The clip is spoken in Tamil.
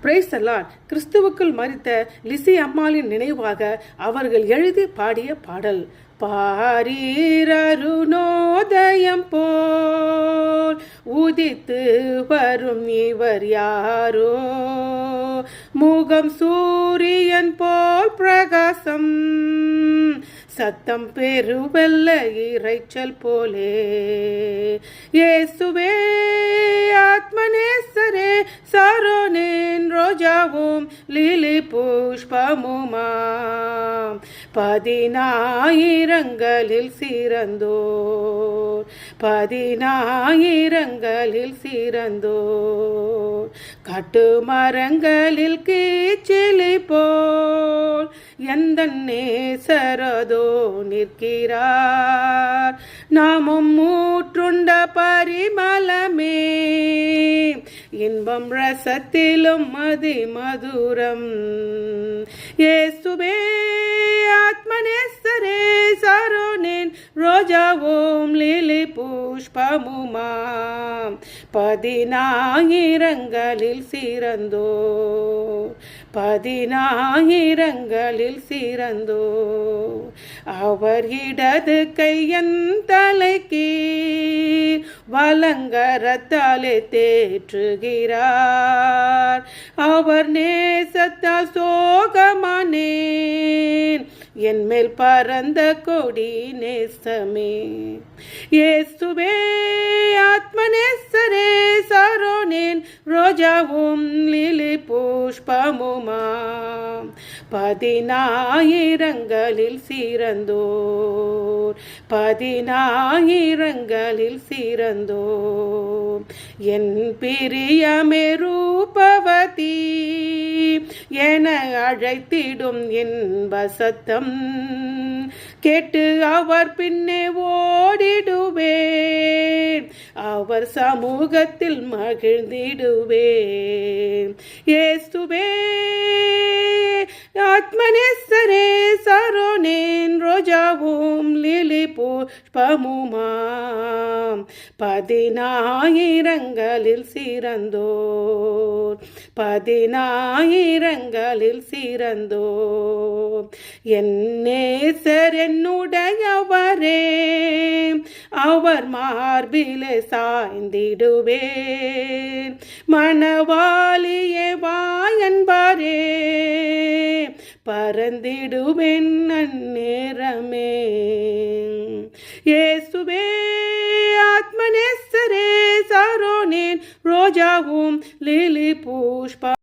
பிரைஸ் கிறிஸ்துவுக்குள் மறித்த லிசி அம்மாளின் நினைவாக அவர்கள் எழுதி பாடிய பாடல் பாரீரருணோதயம் போல் உதித்து வரும் இவர் யாரோ? முகம் சூரியன் போல் பிரகாசம் சத்தம் பெருவல்ல இறைச்சல் போலே. ஏசுவே ஆத்மனேசரே சாரோனேன் ரோஜாவும் லிலி புஷ்பமுமாம். பதினாயிரங்களில் சிறந்தோர். பதினாயிரங்களில் சிறந்தோர். கட்டுமரங்களில் கீச்சிலி போல் எந்த நேசரதோ நிற்கிறார். நாமும் மூற்றுண்ட பரிமல இன்பம் ரசத்திலும் மதி மதுரம். இயேசுவே ஆத்மனேசரே சாரோனேன் ரோஜாவோம் லிலி புஷ்பமுமாம். பதினாயிரங்களில் சிறந்தோ பதினாயிரங்களில் சிறந்தோ. அவர் இடது கையன் தலைக்கு வலங்கரத்தாலே தேற்றுகிறார். அவர் நேசத்தால் சோகமானேன். என் மேல் பறந்த கொடி நேசமே. இயேசுவே ஆத்மநேசரே பதினாயிரங்களில் சிறந்தோர் பதினாயிரங்களில் சிறந்தோர். என் பிரியமே ரூபவதி என அழைத்திடும் இன்ப சத்தம் கேட்டு அவர் பின்னே ஓடிடுவேன். அவர் சமூகத்தில் மகிழ்ந்திடுவேன். ஏசுவே ஆத்மனேசரே சரோனேன் ரோஜாவும் லிலி புஷ்பமுமாம். பதினாயிரங்களில் சிறந்தோர் பதினாயிரங்களில் சிறந்தோர். என்னேசர் என்னுடையவரே அவர் மார்பிலே சாய்ந்திடுவேன். மணவாளியே வாயன்பரே பறந்திடுவேன் அந்நேரமே இயேசுவே ஆத்மனேசரே சாரோனேன் ரோஜாவும் லிலி புஷ்ப